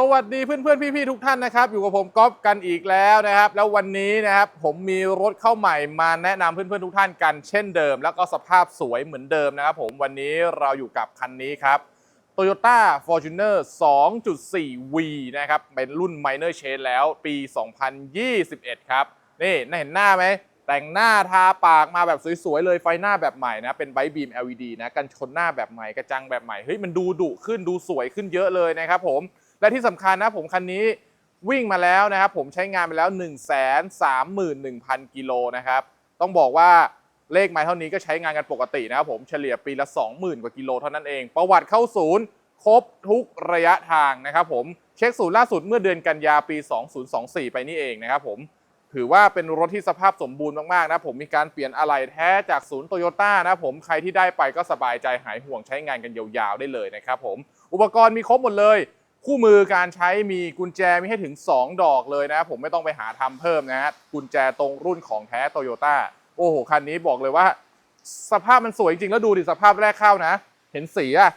สวัสดีเพื่อนๆพี่ๆทุกท่านนะครับ อยู่กับผมก๊อฟกันอีกแล้วนะครับ แล้ววันนี้นะครับผมมีรถเข้าใหม่มาแนะนำเพื่อนๆทุกท่านกันเช่นเดิม แล้วก็สภาพสวยเหมือนเดิมนะครับผมวันนี้เราอยู่กับคันนี้ครับ Toyota Fortuner 2.4V นะครับเป็นรุ่น Minor Change แล้วปี 2021 ครับ นี่น่าเห็นหน้าไหมแต่งหน้าทาปากมาแบบสวยๆเลยไฟหน้าแบบใหม่นะ เป็นไบบีม LED นะกันชนหน้าแบบใหม่กระจังแบบใหม่เฮ้ยมันดูดุขึ้นดูสวยขึ้นเยอะเลยนะครับผม และที่สำคัญนะผมคันนี้วิ่งมาแล้วนะครับผมใช้งานไปแล้ว 1 3 1 0 0 0 กิโลนะครับ ต้องบอกว่าเลขไม้เท่านี้ก็ใช้งานกันปกตินะครับผมเฉลี่ยปีละ 20,000 กว่ากิโลเท่านั้นเอง ประวัติเข้าศูนย์ครบทุกระยะทางนะครับผมเช็คศูนย์ล่าสุดเมื่อเดือนกันยาปี 2024 ไปนี่เองนะครับผมถือว่าเป็นรถที่สภาพสมบูรณ์มากๆนะผมมีการเปลี่ยนอะไหล่แท้จากศูนย์โตโยต้านะผมใครที่ได้ไปก็สบายใจหายห่วงใช้งานกันยาวๆได้เลยนะครับผมอุปกรณ์มีครบหมดเลย คู่มือการใช้มีกุญแจมีให้ถึง 2 ดอกเลยนะ ผมไม่ต้องไปหาทำเพิ่มนะฮะกุญแจตรงรุ่นของแท้โตโยต้าโอ้โหคันนี้บอกเลยว่า สภาพมันสวยจริงแล้วดูดิสภาพแรกเข้านะ เห็นสีอะ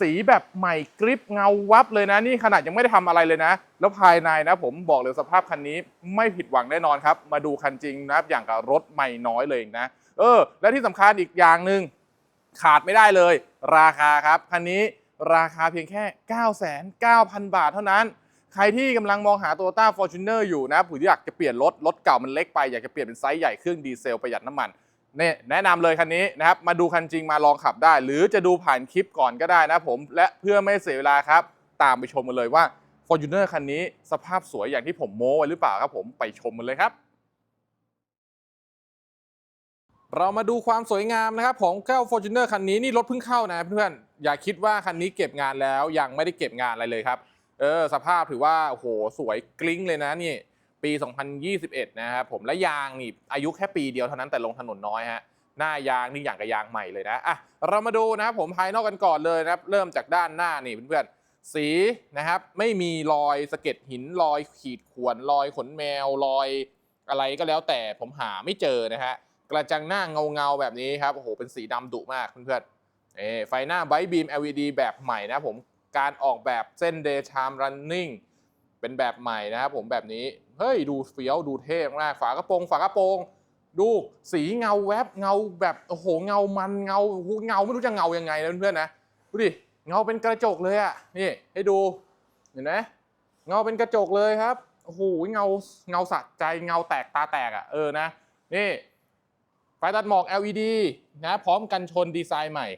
สีแบบใหม่กริปเงาวับเลยนะ นี่ขนาดยังไม่ได้ทำอะไรเลยนะ แล้วภายในนะผมบอกเลยสภาพคันนี้ไม่ผิดหวังแน่นอนครับ มาดูคันจริงนะอย่างกับรถใหม่น้อยเลยนะ เออ และที่สำคัญอีกอย่างหนึ่งขาดไม่ได้เลย ราคาครับ คันนี้ ราคาเพียงแค่ 9,900 บาทเท่านั้น ใครที่กำลังมองหา Toyota Fortuner อยู่นะผมอยากจะเปลี่ยนรถ รถเก่ามันเล็กไป อยากจะเปลี่ยนเป็นไซส์ใหญ่เครื่องดีเซลประหยัดน้ำมันเนี่ยแนะนำเลยคันนี้นะครับ มาดูคันจริงมาลองขับได้ หรือจะดูผ่านคลิปก่อนก็ได้นะผม และเพื่อไม่เสียเวลาครับ ตามไปชมกันเลยว่า Fortuner คันนี้สภาพสวยอย่างที่ผมโม้ไว้หรือเปล่าครับผมไปชมกันเลยครับเรามาดูความสวยงามนะครับของเจ้า Fortuner คันนี้นี่รถเพิ่งเข้านะเพื่อน อย่าคิดว่าคันนี้เก็บงานแล้วยังไม่ได้เก็บงานอะไรเลยครับ เออสภาพถือว่าโอ้โหสวยกลิ้งเลยนะนี่ปี 2021 นะครับผมและยางนี่อายุแค่ปีเดียวเท่านั้นแต่ลงถนนน้อยฮะหน้ายางนี่อย่างกับยางใหม่เลยนะอะเรามาดูนะครับผมภายนอกกันก่อนเลยนะครับ เริ่มจากด้านหน้านี่เพื่อนๆสีนะครับ ไม่มีรอยสะเก็ดหินรอยขีดข่วนรอยขนแมวรอยอะไรก็แล้วแต่ผมหาไม่เจอนะฮะกระจังหน้าเงาเงาๆแบบนี้ครับโอ้โหเป็นสีดำดุมากเพื่อนๆ ไฟหน้าไบบีม LED แบบใหม่นะผมการออกแบบเส้น daytime running เป็นแบบใหม่นะครับผมแบบนี้ เฮ้ย ดูเฟี้ยวดูเท่มากฝากระโปรงฝากระโปรงดูสีเงาแวบเงาแบบโอ้โหเงามันเงาเงาไม่รู้จะเงายังไงนะเพื่อนๆนะดูดิเงาเป็นกระจกเลยอะนี่ให้ดูเห็นไหมเงาเป็นกระจกเลยครับโอ้โหเงาเงาสะใจเงาแตกตาแตกอะเออนะนี่ไฟตัดหมอก LED นะพร้อมกันชนดีไซน์ใหม่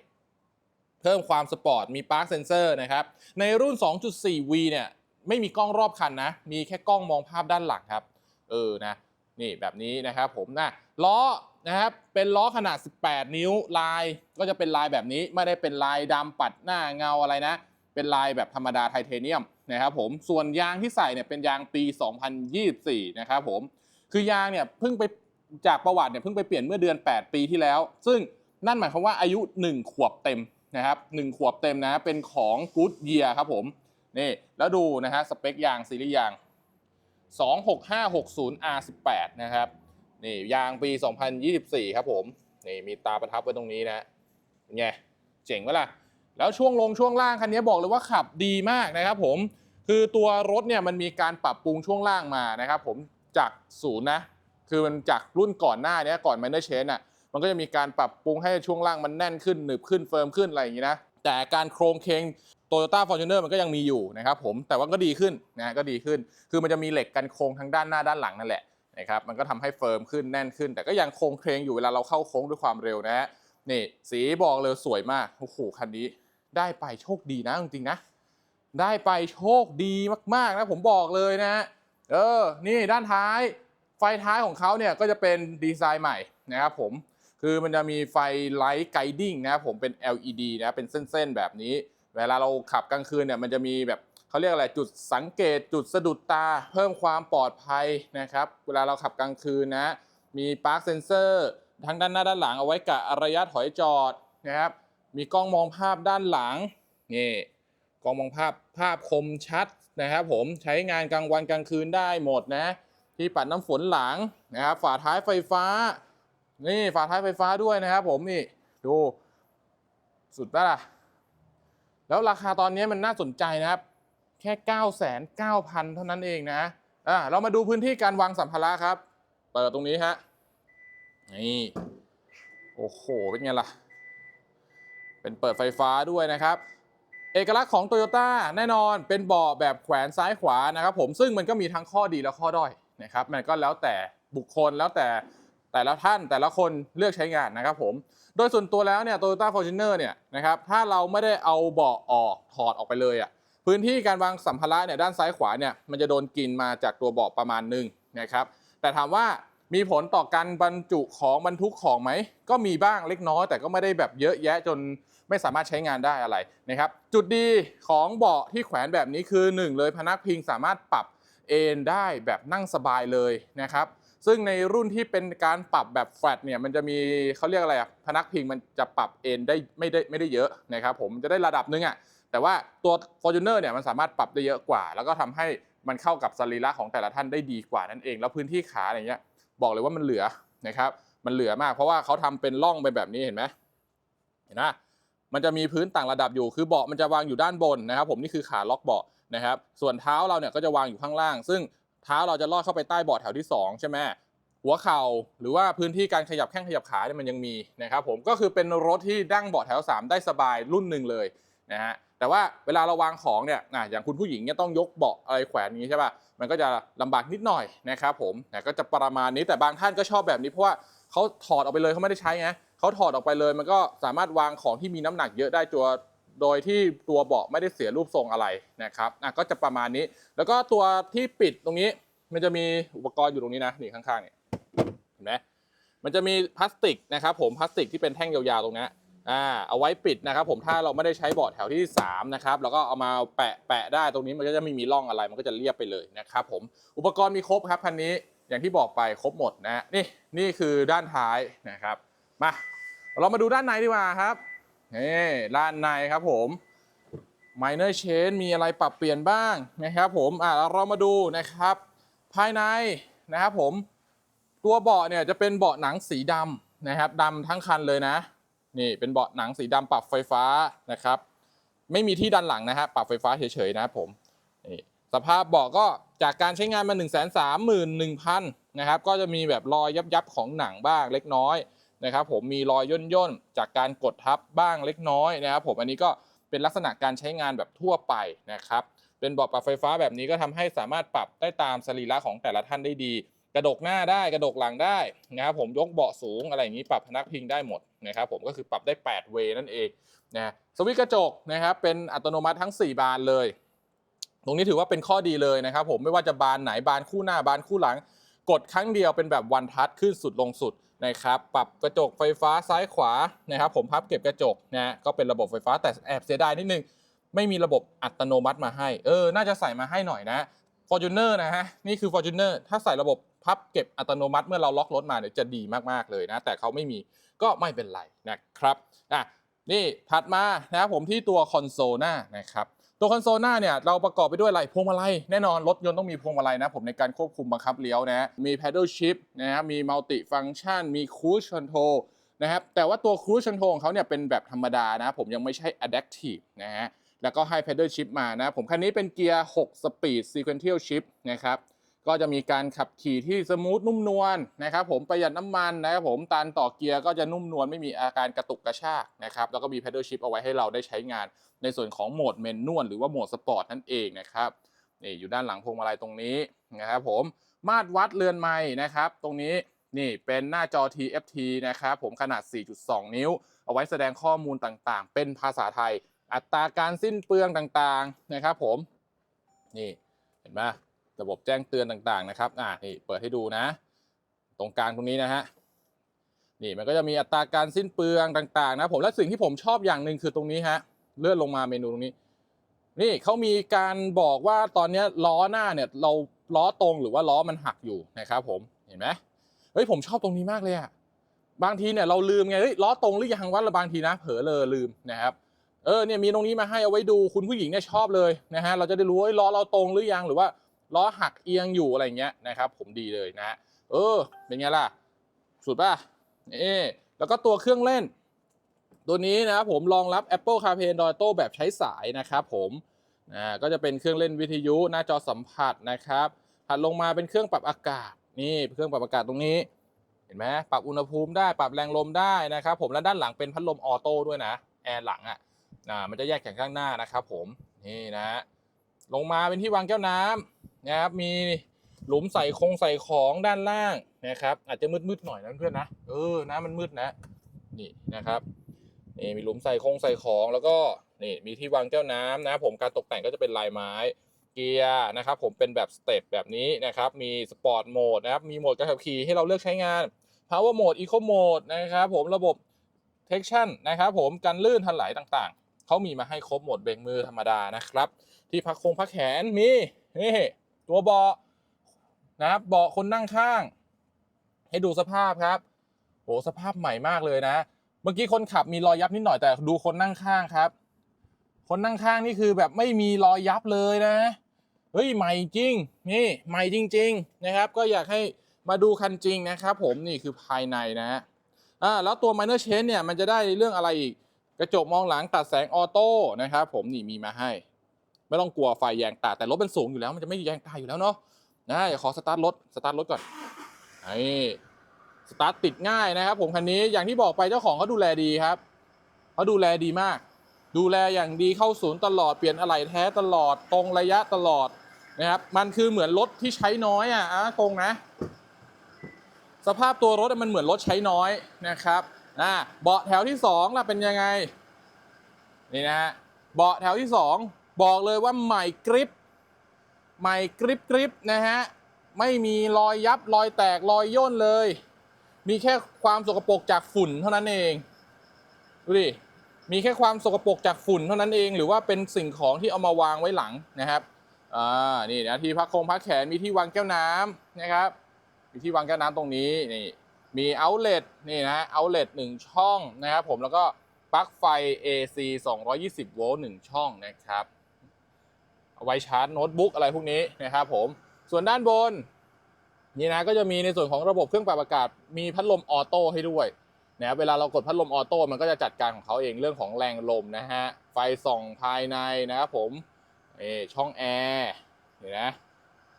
เพิ่มความสปอร์ตมี Park Sensor นะครับ ในรุ่น 2.4V เนี่ยไม่มีกล้องรอบคันนะ มีแค่กล้องมองภาพด้านหลังครับ เออนะนี่แบบนี้นะครับผมนะล้อนะครับเป็นล้อขนาด 18 นิ้วลายก็จะเป็นลายแบบนี้ไม่ได้เป็นลายดำปัดหน้าเงาอะไรนะ เป็นลายแบบธรรมดาไทเทเนียมนะครับผมส่วนยางที่ใส่เนี่ยเป็นยางปี 2024 นะครับผมคือยางเนี่ยเพิ่งไปจากประวัติเนี่ยเพิ่งไปเปลี่ยนเมื่อเดือน 8 ปีที่แล้ว ซึ่งนั่นหมายความว่าอายุ 1 ขวบเต็ม นะครับ1ขวบเต็มนะ เป็นของ Good Year ครับผม นี่ แล้วดูนะฮะสเปคยางซีรีส์ยาง 26560 R18 นะครับ นี่ยางปี 2024 ครับผม นี่มีตาประทับไว้ตรงนี้นะเป็นไง เจ๋งไหมล่ะ แล้วช่วงลงช่วงล่างคันนี้บอกเลยว่าขับดีมากนะครับผม คือตัวรถเนี่ยมันมีการปรับปรุงช่วงล่างมานะครับผมจากศูนย์นะ คือมันจากรุ่นก่อนหน้านี้ก่อน Minor Change อะ มันก็จะมีการปรับปรุงให้ช่วงล่างมันแน่นขึ้นหนึบขึ้นเฟิร์มขึ้นอะไรอย่างงี้นะแต่การโครงเคง Toyota Fortuner มันก็ยังมีอยู่นะครับผมแต่ว่าก็ดีขึ้นนะก็ดีขึ้น คือมันจะมีเหล็กกันโค้งทั้งด้านหน้าด้านหลังนั่นแหละนะครับมันก็ทำให้เฟิร์มขึ้นแน่นขึ้น แต่ก็ยังโครงเคงอยู่เวลาเราเข้าโค้งด้วยความเร็วนะฮะนี่สีบอกเลยสวยมากโอ้โหคันนี้ได้ไปโชคดีนะจริงๆนะ ได้ไปโชคดีมากๆนะผมบอกเลยนะฮะเออนี่ด้านท้ายไฟท้ายของเขาเนี่ยก็จะเป็นดีไซน์ใหม่นะครับผม คือมันจะมีไฟไลท์ไกดิ้งนะครับผมเป็น LED นะเป็นเส้นๆแบบนี้ เวลาเราขับกลางคืนเนี่ยมันจะมีแบบเขาเรียกอะไรจุดสังเกตจุดสะดุดตา เพิ่มความปลอดภัยนะครับเวลาเราขับกลางคืนนะมีปาร์คเซนเซอร์ทั้งด้านหน้าด้านหลังเอาไว้กะระยะถอยจอดนะครับมีกล้องมองภาพด้านหลังนี่กล้องมองภาพภาพคมชัดนะครับผมใช้งานกลางวันกลางคืนได้หมดนะที่ปัดน้ำฝนหลังนะครับฝาท้ายไฟฟ้า นี่ฝาท้ายไฟฟ้าด้วยนะครับผมนี่ดูสุดปะล่ะ แล้วราคาตอนนี้มันน่าสนใจนะครับ แค่ 9 9 0 0 0 เท่านั้นเองนะอ่าเรามาดูพื้นที่การวางสัมภาระครับ เปิดตรงนี้ฮะนี่โอ้โห เป็นไงล่ะ เป็นเปิดไฟฟ้าด้วยนะครับ เอกลักษณ์ของ Toyota แน่นอนเป็นเบาะแบบแขวนซ้ายขวานะครับผมซึ่งมันก็มีทั้งข้อดีและข้อด้อยนะครับ มันก็แล้วแต่บุคคลแล้วแต่ แต่ละท่านแต่ละคนเลือกใช้งานนะครับผม โดยส่วนตัวแล้วเนี่ย Toyota Fortuner เนี่ยนะครับ ถ้าเราไม่ได้เอาเบาะออกถอดออกไปเลยอะ่ะ พื้นที่การวางสัมภาระเนี่ยด้านซ้ายขวาเนี่ยมันจะโดนกินมาจากตัวเบาะประมาณหนึ่งนะครับ แต่ถามว่ามีผลต่อการบรรจุของบรรทุกของไหม ก็มีบ้างเล็กน้อย แต่ก็ไม่ได้แบบเยอะแยะจนไม่สามารถใช้งานได้อะไรนะครับ จุดดีของเบาะที่แขวนแบบนี้คือ 1 เลยพนักพิงสามารถปรับเอนได้แบบนั่งสบายเลยนะครับ ซึ่งในรุ่นที่เป็นการปรับแบบแฟลตเนี่ยมันจะมีเขาเรียกอะไรอะพนักพิงมันจะปรับเอนได้ไม่ได้ไม่ได้เยอะนะครับผมจะได้ระดับนึงอะแต่ว่าตัว Fortuner เนี่ยมันสามารถปรับได้เยอะกว่า แล้วก็ทำให้มันเข้ากับสรีระของแต่ละท่านได้ดีกว่านั่นเอง แล้วพื้นที่ขาอะไรเงี้ยบอกเลยว่ามันเหลือนะครับมันเหลือมาก เพราะว่าเขาทำเป็นร่องไปแบบนี้เห็นไหมเห็นไหมมันจะมีพื้นต่างระดับอยู่คือเบาะมันจะวางอยู่ด้านบนนะครับ ผมนี่คือขาล็อกเบาะนะครับ ส่วนเท้าเราเนี่ยก็จะวางอยู่ข้างล่าง ซึ่ง เท้าเราจะลอดเข้าไปใต้เบาะแถวที่ 2 ใช่ไหมหัวเข่าหรือว่าพื้นที่การขยับแข้งขยับขาเนี่ยมันยังมีนะครับผมก็คือเป็นรถที่ดั้งเบาะแถว 3 ได้สบายรุ่นหนึ่งเลยนะฮะแต่ว่าเวลาเราวางของเนี่ยอะอย่างคุณผู้หญิงเนี่ยต้องยกเบาะอะไรแขวนนี้ใช่ป่ะมันก็จะลำบากนิดหน่อยนะครับผมแต่ก็จะประมาณนี้แต่บางท่านก็ชอบแบบนี้เพราะว่าเขาถอดออกไปเลยเขาไม่ได้ใช้ไงเขาถอดออกไปเลยมันก็สามารถวางของที่มีน้ำหนักเยอะได้ตัว โดยที่ตัวเบาะไม่ได้เสียรูปทรงอะไรนะครับอะก็จะประมาณนี้ แล้วก็ตัวที่ปิดตรงนี้ มันจะมีอุปกรณ์อยู่ตรงนี้นะนี่ข้างๆเนี่ยเห็นไหมมันจะมีพลาสติกนะครับผมพลาสติกที่เป็นแท่งยาวๆตรงนี้อ่าเอาไว้ปิดนะครับผมถ้าเราไม่ได้ใช้เบาะแถวที่3นะครับแล้วก็เอามาแปะแปะได้ตรงนี้มันก็จะไม่มีร่องอะไรมันก็จะเรียบไปเลยนะครับผมอุปกรณ์มีครบครับคันนี้อย่างที่บอกไปครบหมดนะนี่นี่คือด้านท้ายนะครับมาเรามาดูด้านในดีกว่าครับ นี่ด้านในครับผม minor change มีอะไรปรับเปลี่ยนบ้างนะครับผมอะเรามาดูนะครับ ภายในนะครับผมตัวเบาะเนี่ยจะเป็นเบาะหนังสีดำนะครับดำทั้งคันเลยนะ นี่เป็นเบาะหนังสีดำปรับไฟฟ้านะครับ ไม่มีที่ดันหลังนะฮะปรับไฟฟ้าเฉยๆนะครับผมนี่สภาพเบาะก็จากการใช้งานมา 1 3 1 0 0 0นะครับก็จะมีแบบรอยยับๆของหนังบ้างเล็กน้อย นะครับผมมีรอยย่นย่นๆจากการกดทับบ้างเล็กน้อยนะครับผมอันนี้ก็เป็นลักษณะการใช้งานแบบทั่วไปนะครับเป็นเบาะปรับไฟฟ้าแบบนี้ก็ทำให้สามารถปรับได้ตามสรีระของแต่ละท่านได้ดี กระดกหน้าได้กระดกหลังได้นะครับผมยกเบาะสูงอะไรอย่างนี้ปรับพนักพิงได้หมดนะครับผมก็คือปรับได้8เวยนั่นเองนะสวิตช์กระจกนะครับเป็นอัตโนมัติทั้ง 4 บานเลย ตรงนี้ถือว่าเป็นข้อดีเลยนะครับผมไม่ว่าจะบานไหนบานคู่หน้าบานคู่หลัง กดครั้งเดียวเป็นแบบวันทัชขึ้นสุดลงสุด นะครับปรับกระจกไฟฟ้าซ้ายขวานะครับ ผมพับเก็บกระจกนะก็เป็นระบบไฟฟ้าแต่แอบเสียดายนิดนึง ไม่มีระบบอัตโนมัติมาให้ เออ น่าจะใส่มาให้หน่อยนะ Fortuner นะฮะ นี่คือ Fortuner ถ้าใส่ระบบพับเก็บอัตโนมัติเมื่อเราล็อกรถมาเนี่ยจะดีมากๆเลยนะ แต่เขาไม่มีก็ไม่เป็นไรนะครับอะนี่ถัดมานะครับผมที่ตัวคอนโซลหน้านะครับ ตัวคอนโซลหน้าเนี่ยเราประกอบไปด้วยอะไรพวงมาลัยแน่นอนรถยนต์ต้องมีพวงมาลัยนะผมในการควบคุมบังคับเลี้ยวนะมี paddle shift นะครับมี multi function มี cruise control นะครับแต่ว่าตัว cruise control ของเขาเนี่ยเป็นแบบธรรมดานะผมยังไม่ใช่ adaptive นะฮะแล้วก็ให้ paddle shift มานะผมคันนี้เป็นเกียร์ 6 speed sequential shift นะครับ ก็จะมีการขับขี่ที่สมูทนุ่มนวลนะครับผมประหยัดน้ำมันนะครับผมตานต่อเกียร์ก็จะนุ่มนวลไม่มีอาการกระตุกกระชากนะครับแล้วก็มี paddle shift เอาไว้ให้เราได้ใช้งาน ในส่วนของโหมดเมนนวลหรือว่าโหมดสปอร์ตนั่นเองนะครับนี่อยู่ด้านหลังพวงมาลัยตรงนี้นะครับผมมาตรวัดเรือนไม้นะครับ ตรงนี้นี่เป็นหน้าจอ TFT นะครับผมขนาด 4.2 นิ้ว เอาไว้แสดงข้อมูลต่างๆ เป็นภาษาไทย อัตราการสิ้นเปลืองต่างๆนะครับผมนี่เห็นไหม ระบบแจ้งเตือนต่างๆนะครับอ่านี่เปิดให้ดูนะ ตรงกลางตรงนี้นะฮะนี่มันก็จะมีอัตราการสิ้นเปลืองต่างๆ นะผมและสิ่งที่ผมชอบอย่างหนึ่งคือตรงนี้ฮะเลื่อนลงมาเมนูตรงนี้ นี่เขามีการบอกว่าตอนนี้ล้อหน้าเนี่ยเราล้อตรงหรือว่าล้อมันหักอยู่นะครับผมเห็นไหมเฮ้ยผมชอบตรงนี้มากเลยอะบางทีเนี่ยเราลืมไงเฮ้ยล้อตรงหรือยังวะละบางทีนะเผลอเลยลืมนะครับเออเนี่ยมีตรงนี้มาให้เอาไว้ดูคุณผู้หญิงเนี่ยชอบเลยนะฮะเราจะได้รู้ว่าล้อเราตรงหรือยังหรือว่า ล้อหักเอียงอยู่อะไรเงี้ยนะครับ ผมดีเลยนะ เออ เป็นไงล่ะ สุดป่ะนี่แล้วก็ตัวเครื่องเล่น ตัวนี้นะครับผมรองรับ Apple CarPlay Android แบบใช้สายนะครับผมอ่าก็จะเป็นเครื่องเล่นวิทยุหน้าจอสัมผัสนะครับถัดลงมาเป็นเครื่องปรับอากาศนี่เครื่องปรับอากาศตรงนี้ เห็นไหมปรับอุณหภูมิได้ปรับแรงลมได้นะครับผมและด้านหลังเป็นพัดลมออโต้ด้วยนะแอร์หลังอะอ่ามันจะแยกแข่งข้างหน้านะครับผมนี่นะ ลงมาเป็นที่วางแก้วน้ำ นะครับ มีหลุมใส่คงใส่ของด้านล่างนะครับ อาจจะมืดๆหน่อยนะเพื่อนนะเออน้ำมันมืดนะนี่นะครับนี่มีหลุมใส่คงใส่ของแล้วก็นี่มีที่วางแก้วน้ำนะครับผมการตกแต่งก็จะเป็นลายไม้เกียร์นะครับผมเป็นแบบสเต็ปแบบนี้นะครับ มีสปอร์ตโหมดนะครับ มีโหมดการขับขี่ให้เราเลือกใช้งาน Power Mode Eco Mode นะครับผมระบบ Traction นะครับผมกันลื่นทันไหลต่างๆ เขามีมาให้ครบหมดเบรกมือธรรมดานะครับ ที่พักคงพักแขนมีนี่ ตัวเบาะนะครับเบาะคนนั่งข้าง ให้ดูสภาพครับโหสภาพใหม่มากเลยนะ เมื่อกี้คนขับมีรอยยับนิดหน่อยแต่ดูคนนั่งข้างครับ คนนั่งข้างนี่คือแบบไม่มีรอยยับเลยนะเฮ้ยใหม่จริงนี่ใหม่จริง ๆนะครับ ก็อยากให้มาดูคันจริงนะครับผมนี่คือภายในนะฮะอ่าแล้วตัว minor change เนี่ยมันจะได้เรื่องอะไรอีก กระจกมองหลังตัดแสงออโต้นะครับผมนี่มีมาให้ ไม่ต้องกลัวไฟแยงตาแต่รถเป็นสูงอยู่แล้วมันจะไม่แยงตาอยู่แล้วเนาะนะอย่าขอสตาร์ทรถสตาร์ทรถก่อนนี่สตาร์ทติดง่ายนะครับผมคันนี้อย่างที่บอกไปเจ้าของเขาดูแลดีครับเขาดูแลดีมาก ดูแลอย่างดีเข้าศูนย์ตลอดเปลี่ยนอะไหล่แท้ตลอดตรงระยะตลอดนะครับมันคือเหมือนรถที่ใช้น้อยอะอะตรงนะ สภาพตัวรถมันเหมือนรถใช้น้อยนะครับอ่าเบาะแถวที่สองล่ะเป็นยังไงนี่นะฮะเบาะแถวที่สอง บอกเลยว่าใหม่กริปใหม่กริปกริปนะฮะ ไม่มีรอยยับรอยแตกรอยย่นเลย มีแค่ความสกปรกจากฝุ่นเท่านั้นเอง ดูดิ มีแค่ความสกปรกจากฝุ่นเท่านั้นเอง หรือว่าเป็นสิ่งของที่เอามาวางไว้หลังนะครับ อ่า นี่นะที่พักคงพักแขนมีที่วางแก้วน้ำนะครับ มีที่วางแก้วน้ำตรงนี้ นี่ มีเอาเล t นี่นะเอาเล t หนึ่งช่องนะครับผม แล้วก็ปลั๊กไฟ AC 220 โวลต์หนึ่งช่องนะครับ ไว้ชาร์จโน้ตบุ๊กอะไรพวกนี้นะครับผม ส่วนด้านบนนี่นะก็จะมีในส่วนของระบบเครื่องปรับอากาศมีพัดลมออโต้ให้ด้วยนะครับเวลาเรากดพัดลมออโต้มันก็จะจัดการของเขาเองเรื่องของแรงลมนะฮะไฟส่องภายในนะครับผมเอช่องแอร์เห็นนะ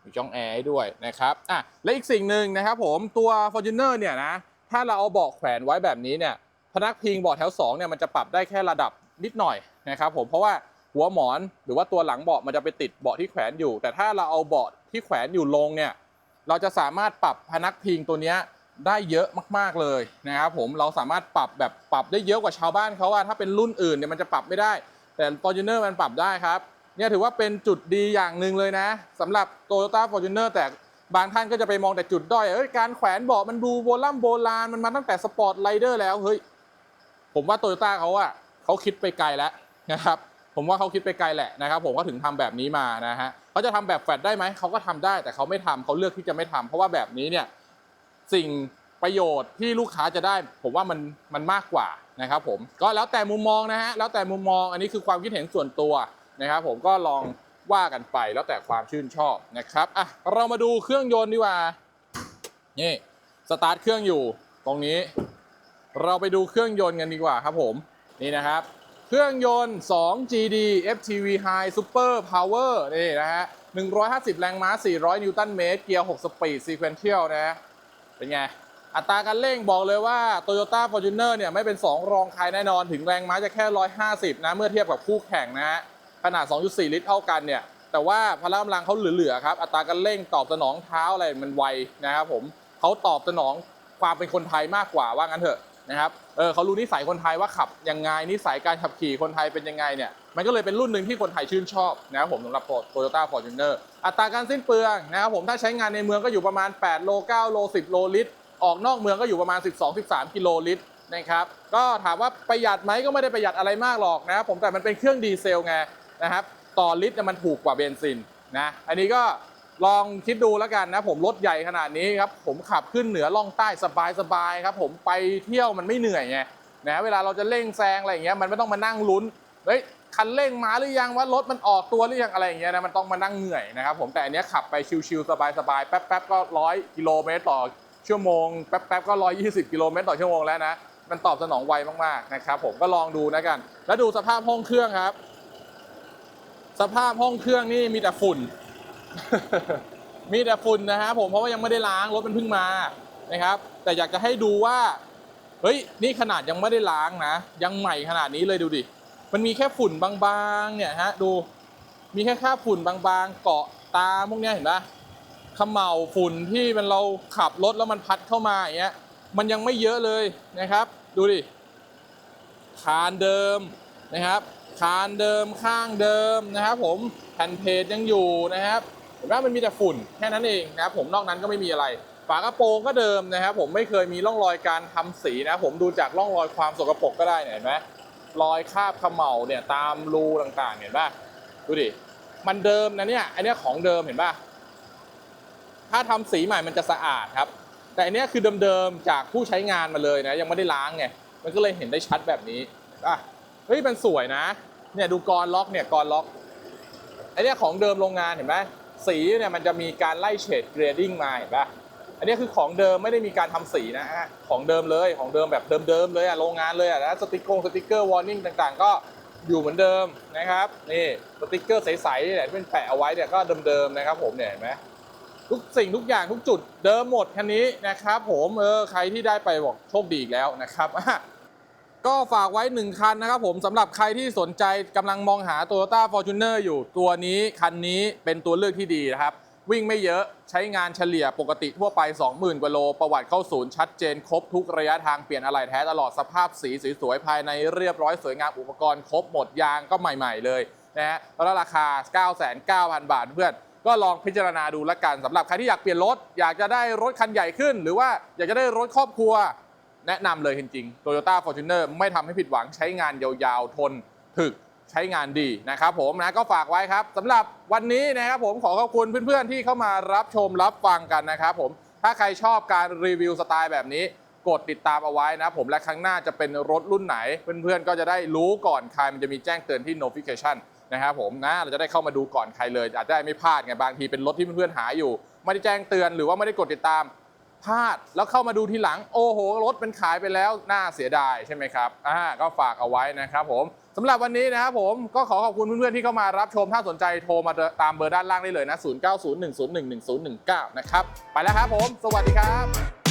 มีช่องแอร์ให้ด้วยนะครับอะและอีกสิ่งหนึ่งนะครับผมตัว Fortuner เนี่ยนะถ้าเราเอาเบาะแขวนไว้แบบนี้เนี่ยพนักพิงเบาะแถว2เนี่ยมันจะปรับได้แค่ระดับนิดหน่อยนะครับผมเพราะว่า หัวหมอน หรือว่าตัวหลังเบาะมันจะไปติดเบาะที่แขวนอยู่ แต่ถ้าเราเอาเบาะที่แขวนอยู่ลงเนี่ยเราจะสามารถปรับพนักพิงตัวเนี้ยได้เยอะมากๆเลยนะครับผมเราสามารถปรับแบบปรับได้เยอะกว่าชาวบ้านเขาว่าถ้าเป็นรุ่นอื่นเนี่ยมันจะปรับไม่ได้ แต่ Fortuner มันปรับได้ครับเนี่ยถือว่าเป็นจุดดีอย่างหนึ่งเลยนะสำหรับ Toyota Fortuner แต่บางท่านก็จะไปมองแต่จุดด้อยเอ้ยการแขวนเบาะมันดูโบราณโบราณมันมาตั้งแต่สปอร์ตไ i เดอร์แล้วเฮ้ยผมว่าโตโยต้าเขาอะเขาคิดไปไกลแล้วนะครับ ผมว่าเขาคิดไปไกลแหละนะครับผมก็ถึงทำแบบนี้มานะฮะเขาจะทำแบบแฟลตได้ไหมเขาก็ทำได้แต่เขาไม่ทำเขาเลือกที่จะไม่ทำเพราะว่าแบบนี้เนี่ยสิ่งประโยชน์ที่ลูกค้าจะได้ ผมว่ามันมันมากกว่านะครับผมก็แล้วแต่มุมมองนะฮะแล้วแต่มุมมองอันนี้คือความคิดเห็นส่วนตัวนะครับผมก็ลองว่ากันไปแล้วแต่ความชื่นชอบนะครับอะเรามาดูเครื่องยนต์ดีกว่านี่สตาร์ทเครื่องอยู่ตรงนี้ เราไปดูเครื่องยนต์กันดีกว่าครับผมนี่นะครับ เครื่องยนต์ 2 GD FTV High Super Power นี่นะฮะ 150 แรงม้า 400 นิวตันเมตร เกียร์ 6 สปีด Sequential นะฮะเป็นไง อัตราการเร่งบอกเลยว่า Toyota Fortuner เนี่ยไม่เป็น 2 รองใครแน่นอน ถึงแรงม้าจะแค่ 150 นะ เมื่อเทียบกับคู่แข่งนะฮะ ขนาด 2.4 ลิตรเท่ากันเนี่ย แต่ว่าพละกำลังเขาเหลือๆครับ อัตราการเร่งตอบสนองเท้าอะไรมันไวนะครับผมเขาตอบสนองความเป็นคนไทยมากกว่าว่างั้นเถอะ นะครับ เออเขารู้นิสัยคนไทยว่าขับยังไงนิสัยการขับขี่คนไทยเป็นยังไงเนี่ย มันก็เลยเป็นรุ่นหนึ่งที่คนไทยชื่นชอบนะครับผมสำหรับ Toyota Fortuner อัตราการสิ้นเปลืองนะครับผมถ้าใช้งานในเมืองก็อยู่ประมาณ 8 โล 9 โล 10 โลลิตร ออกนอกเมืองก็อยู่ประมาณ 12-13 กิโลลิตรนะครับก็ถามว่าประหยัดไหมก็ไม่ได้ประหยัดอะไรมากหรอกนะครับผมแต่มันเป็นเครื่องดีเซลไงนะครับต่อลิตรมันถูกกว่าเบนซินนะอันนี้ก็ ลองคิดดูแล้วกันนะผมรถใหญ่ขนาดนี้ครับผมขับขึ้นเหนือล่องใต้สบายสบายๆครับผมไปเที่ยวมันไม่เหนื่อยไงนะเวลาเราจะเร่งแซงอะไรอย่างเงี้ยมันไม่ต้องมานั่งลุ้นเฮ้ยคันเร่งมาหรือยังว่ารถมันออกตัวหรือยังอะไรอย่างเงี้ยนะมันต้องมานั่งเหนื่อยนะครับผมแต่อันเนี้ยขับไปชิวๆสบายๆแป๊บๆก็ร้อยกิโลเมตรต่อชั่วโมงแป๊บๆก็ร้อยยี่สิบกิโลเมตรต่อชั่วโมงแล้วนะมันตอบสนองไวมากๆนะครับผมก็ลองดูนะกัน แล้วดูสภาพห้องเครื่องครับ สภาพห้องเครื่องนี่มีแต่ฝุ่น มีแต่ฝุ่นนะฮะผมเพราะว่ายังไม่ได้ล้างรถมันเพิ่งมานะครับ แต่อยากจะให้ดูว่าเฮ้ยนี่ขนาดยังไม่ได้ล้างนะ ยังใหม่ขนาดนี้เลยดูดิมันมีแค่ฝุ่นบางๆเนี่ยฮะดูมีแค่ค่าบฝุ่นบางๆ เกาะตาพวกเนี้ยเห็นปะขมเหลาฝุ่นที่มันเราขับรถแล้วมันพัดเข้ามาอย่างเงี้ยมันยังไม่เยอะเลยนะครับ ดูดิคานเดิมนะครับคานเดิมข้างเดิมนะครับ ผมแผ่นเพจยังอยู่นะครับ เห็นไหมมันมีแต่ฝุ่นแค่นั้นเองนะครับผมนอกนั้นก็ไม่มีอะไร ฝากระโปรงก็เดิมนะครับผมไม่เคยมีร่องรอยการทำสีนะผมดูจากร่องรอยความสกปรกก็ได้เห็นไหมรอยคราบเขมเหลาเนี่ยตามรูต่างๆ เห็นปะดูดิมันเดิมนะเนี่ยอันเนี้ยของเดิมเห็นปะถ้าทำสีใหม่มันจะสะอาดครับ แต่อันเนี้ยคือเดิมๆจากผู้ใช้งานมาเลยนะยังไม่ได้ล้างไงมันก็เลยเห็นได้ชัดแบบนี้อะเฮ้ยมันสวยนะ เนี่ยดูกรล็อกเนี่ยกรล็อกไอเนี้ยของเดิมโรงงานเห็นไหม สีเนี่ยมันจะมีการไล่เฉดเกรดดิ้งมาเห็นปะอันนี้คือของเดิมไม่ได้มีการทำสีนะฮะของเดิมเลยของเดิมแบบเดิมๆเลยอะโรงงานเลยอะนะสติกเกอร์สติกเกอร์วอร์นิ่งต่างๆ ก็อยู่เหมือนเดิมนะครับนี่สติกเกอร์ใสๆเนี่ยที่เป็นแปะเอาไว้เนี่ยก็เดิมๆนะครับผมเนี่ยเห็นไหมทุกสิ่งทุกอย่างทุกจุดเดิมหมดคันนี้นะครับผมเออใครที่ได้ไปบอกโชคดีอีกแล้วนะครับ ก็ฝากไว้หนึ่งคันนะครับผมสำหรับใครที่สนใจกำลังมองหา Toyota Fortuner อยู่ตัวนี้คันนี้เป็นตัวเลือกที่ดีนะครับ วิ่งไม่เยอะใช้งานเฉลี่ยปกติทั่วไป 20,000 กว่าโล ประวัติเข้าศูนย์ชัดเจนครบทุกระยะทางเปลี่ยนอะไหล่แท้ตลอดสภาพสีสวยๆภายในเรียบร้อยสวยงามอุปกรณ์ครบหมดยางก็ใหม่ๆเลยนะฮะแล้วราคา 99,000บาทเพื่อนก็ลองพิจารณาดูละกันสำหรับใครที่อยากเปลี่ยนรถ อยากจะได้รถคันใหญ่ขึ้น หรือว่าอยากจะได้รถครอบครัว แนะนำเลยจริงๆ Toyota Fortuner ไม่ทำให้ผิดหวังใช้งานยาวๆ ทนถึกใช้งานดีนะครับผมนะก็ฝากไว้ครับสำหรับวันนี้นะครับผมขอขอบคุณเพื่อนๆที่เข้ามารับชมรับฟังกันนะครับผมถ้าใครชอบการรีวิวสไตล์แบบนี้ กดติดตามเอาไว้นะผมและครั้งหน้าจะเป็นรถรุ่นไหน เพื่อนๆก็จะได้รู้ก่อนใครมันจะมีแจ้งเตือนที่ notification นะครับผมนะเราจะได้เข้ามาดูก่อนใครเลยอาจจะได้ไม่พลาดไงบางทีเป็นรถที่เพื่อนๆหาอยู่ ไม่ได้แจ้งเตือนหรือว่าไม่ได้กดติดตาม พลาดแล้วเข้ามาดูทีหลังโอ้โหรถเป็นขายไปแล้วน่าเสียดายใช่ไหมครับอ่าก็ฝากเอาไว้นะครับผมสำหรับวันนี้นะครับผมก็ขอขอบคุณเพื่อนๆที่เข้ามารับชมถ้าสนใจโทรมาตามเบอร์ด้านล่างได้เลยนะ0901011019 นะครับ ไปแล้วครับผม สวัสดีครับ